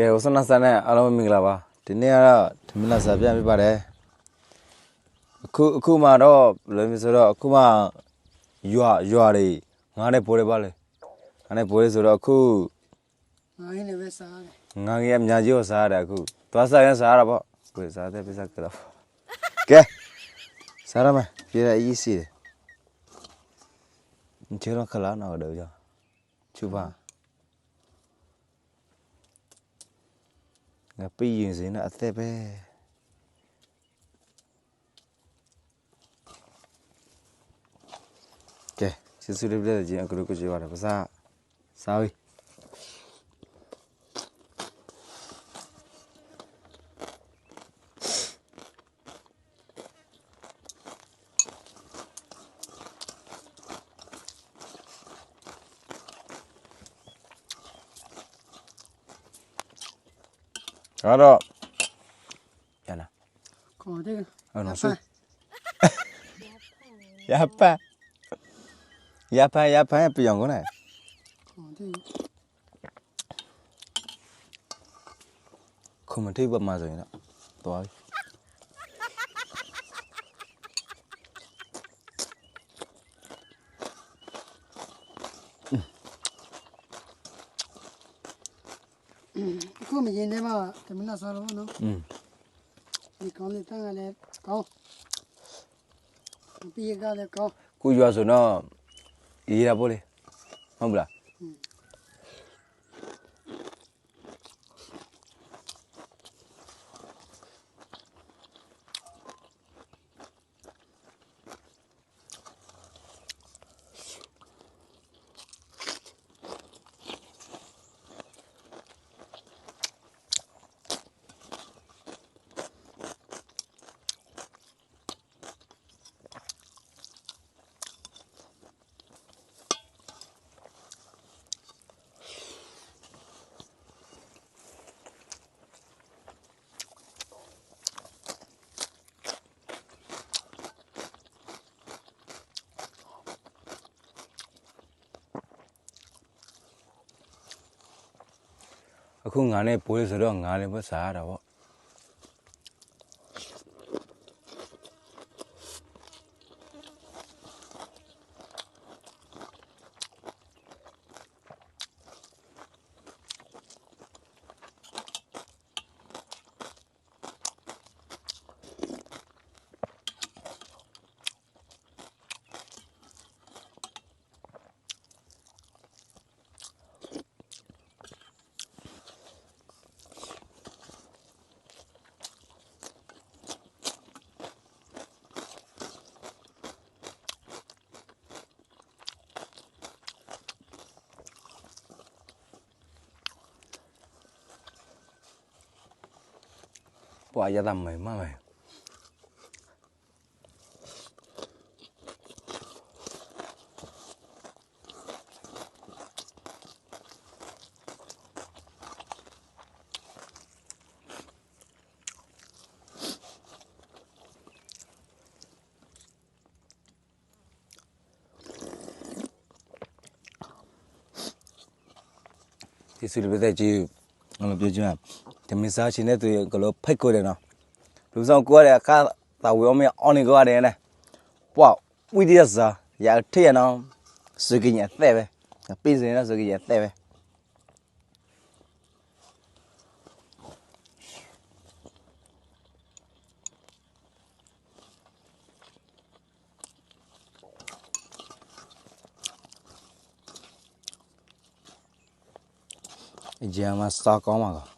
ကဲဝဆနာဆန်နဲ့အားလုံးမင်္ဂလာပါဒီနေ့ကတော့ဓမ္မလာစာပြပြပါတယ်အခုအခုမှတော့ဘယ်လိုမျိုးဆိုတော့အခုမှရွာရွာတွေငားနဲ့ပိုးတယ်ပါလေငားနဲ့ပိုးတယ်ဆိုတော့အခုငားရင်းလည်းပဲစားရတယ်ငားကြီးအများကြီးရောစားရတယ်အခုသွားစားရင်စားရတာပေါ့ကိုယ်စားတဲ့ပိစက်ကတော့ကဲစားရမယ်ပြေရအေးစီတယ်ကျေတော့ခလာနော်တော့ချူပါ ငါပြရင်စင်းနဲ့အသက်ပဲကဲစစ်စစ်လေးပြည့်ချင်းအကလုကကြွားတယ်ပါစားစားပြီ Claro. Ya na. Como digo. Ah, no sé. Ya pa. Ya pa, ya pa, ya pillón con él. Como digo. Como te iba más allá. Todo ahí. Mm. အခုမရင်ထဲမှာတမနာစားတော့နော်อืมဒီကောင်းလေးတန်းကလည်းကောင်းပြီးရကလည်းကောင်းကိုရွာဆိုတော့ရေးရပို့လေဟုတ်ပလား အခုငါနဲ့ပိုးလေဆိုတော့ငါလည်းပဲစားရတာပေါ့ 와야단말 mày. thì sự bây giờ chỉ làm việc chưa ငါမပြောချင်တမစားချင်းတဲ့သူကလောဖိတ်ကိုတယ်နော်လူဆောင်ကိုရတဲ့အခါတာဝေအောင်မအောင်းနေကြရတယ်နဲ့ပွာဝိဒီယစာရထရနော်စကင်းရတဲ့ပဲပြင်စင်ရစကင်းရတဲ့ပဲဂျာမစတာကောင်းပါကက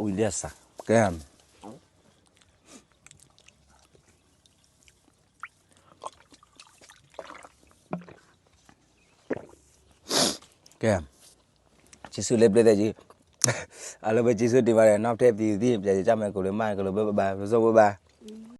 قوي لسه جامد kìa chị sư lép lên đây chị à lúc bây chị sư đi vào này nó thép thì đi chạy chị chăm này của đứa mai của đứa ba ba rồi ba